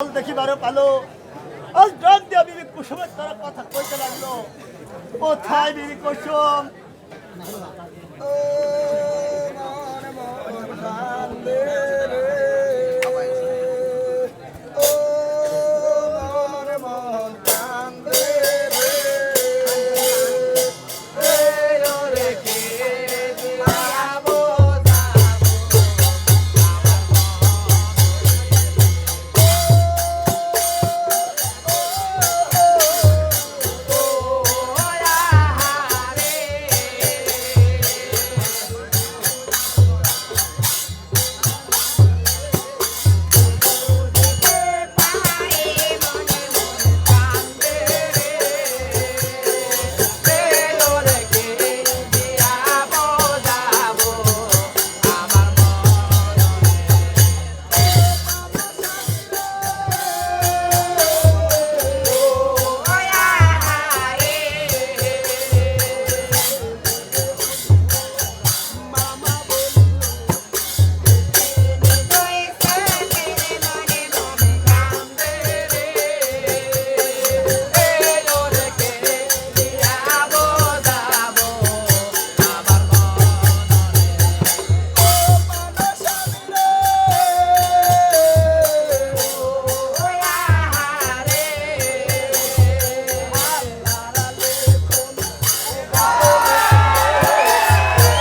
বল পালো। আজ ডাক দিয়া বিবি কুসুমের তারা কথা কইতে লাগল। কোথায় বিবি কুসুম?